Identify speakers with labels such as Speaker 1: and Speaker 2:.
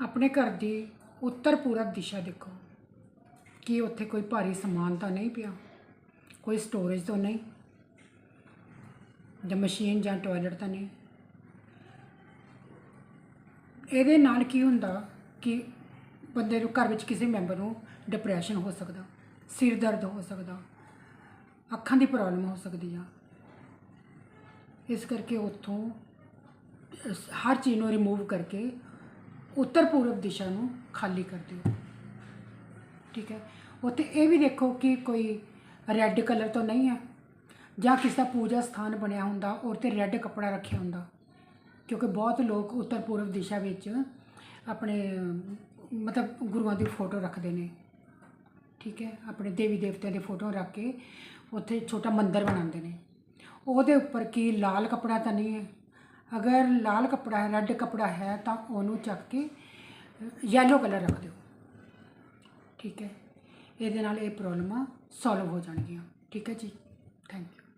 Speaker 1: ਆਪਣੇ ਘਰ ਦੀ ਉੱਤਰ ਪੂਰਬ ਦਿਸ਼ਾ ਦੇਖੋ। ਕੀ ਉੱਥੇ ਕੋਈ ਭਾਰੀ ਸਮਾਨ ਤਾਂ ਨਹੀਂ ਪਿਆ? ਕੋਈ ਸਟੋਰੇਜ ਤਾਂ ਨਹੀਂ? ਜਾਂ ਮਸ਼ੀਨ ਜਾਂ ਟਾਇਲਟ ਤਾਂ ਨਹੀਂ? ਇਹਦੇ ਨਾਲ ਕੀ ਹੁੰਦਾ ਕਿ ਬੰਦੇ ਨੂੰ ਘਰ ਵਿੱਚ ਕਿਸੇ ਮੈਂਬਰ ਨੂੰ ਡਿਪਰੈਸ਼ਨ ਹੋ ਸਕਦਾ, ਸਿਰ ਦਰਦ ਹੋ ਸਕਦਾ, ਅੱਖਾਂ ਦੀ ਪ੍ਰੋਬਲਮ ਹੋ ਸਕਦੀ ਆ। ਇਸ ਕਰਕੇ ਉੱਥੋਂ ਹਰ ਚੀਜ਼ ਨੂੰ ਰਿਮੂਵ ਕਰਕੇ ਉੱਤਰ ਪੂਰਬ ਦਿਸ਼ਾ ਨੂੰ ਖਾਲੀ ਕਰ ਦਿਓ। ਠੀਕ ਹੈ? ਉੱਥੇ ਇਹ ਵੀ ਦੇਖੋ ਕਿ ਕੋਈ ਰੈੱਡ ਕਲਰ ਤੋਂ ਨਹੀਂ ਹੈ ਜਾਂ ਕਿਸੇ ਦਾ ਪੂਜਾ ਸਥਾਨ ਬਣਿਆ ਹੁੰਦਾ ਔਰ ਤੇ ਰੈੱਡ ਕੱਪੜਾ ਰੱਖਿਆ ਹੁੰਦਾ। ਕਿਉਂਕਿ ਬਹੁਤ ਲੋਕ ਉੱਤਰ ਪੂਰਬ ਦਿਸ਼ਾ ਵਿੱਚ ਆਪਣੇ, ਮਤਲਬ ਗੁਰੂਆਂ ਦੀ ਫੋਟੋ ਰੱਖਦੇ ਨੇ। ਠੀਕ ਹੈ? ਆਪਣੇ ਦੇਵੀ ਦੇਵਤਿਆਂ ਦੀ ਫੋਟੋ ਰੱਖ ਕੇ ਉੱਥੇ ਛੋਟਾ ਮੰਦਿਰ ਬਣਾਉਂਦੇ ਨੇ। ਉਹਦੇ ਉੱਪਰ ਕੀ ਲਾਲ ਕੱਪੜਾ ਤਾਂ ਨਹੀਂ ਹੈ? ਅਗਰ ਲਾਲ ਕੱਪੜਾ ਹੈ, ਰੈੱਡ ਕੱਪੜਾ ਹੈ, ਤਾਂ ਉਹਨੂੰ ਚੱਕ ਕੇ ਯੈਲੋ ਕਲਰ ਰੱਖ ਦਿਓ। ਠੀਕ ਹੈ? ਇਹਦੇ ਨਾਲ ਇਹ ਪ੍ਰੋਬਲਮਾਂ ਸੋਲਵ ਹੋ ਜਾਣਗੀਆਂ। ਠੀਕ ਹੈ ਜੀ? Thank you